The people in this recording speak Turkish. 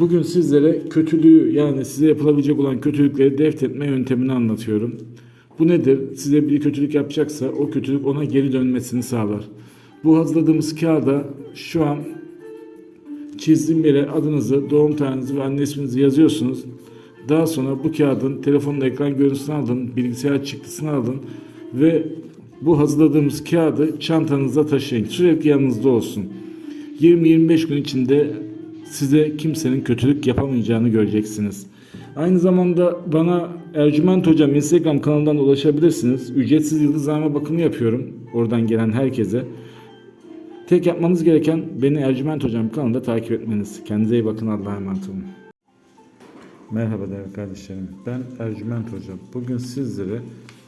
Bugün sizlere kötülüğü yani size yapılabilecek olan kötülükleri defnetme yöntemini anlatıyorum. Bu nedir? Size bir kötülük yapacaksa o kötülük ona geri dönmesini sağlar. Bu hazırladığımız kağıda şu an çizdiğim yere adınızı, doğum tarihinizi ve anne isminizi yazıyorsunuz. Daha sonra bu kağıdın telefonun ekran görüntüsünü alın, bilgisayar çıktısını alın ve bu hazırladığımız kağıdı çantanızda taşıyın. Sürekli yanınızda olsun. 20-25 gün içinde size kimsenin kötülük yapamayacağını göreceksiniz. Aynı zamanda bana Ercüment Hocam Instagram kanalından ulaşabilirsiniz. Ücretsiz yıldızlama bakımı yapıyorum. Oradan gelen herkese. Tek yapmanız gereken beni Ercüment Hocam kanalında takip etmeniz. Kendinize iyi bakın. Allah'a emanet olun. Merhaba değerli kardeşlerim. Ben Ercüment Hocam. Bugün sizlere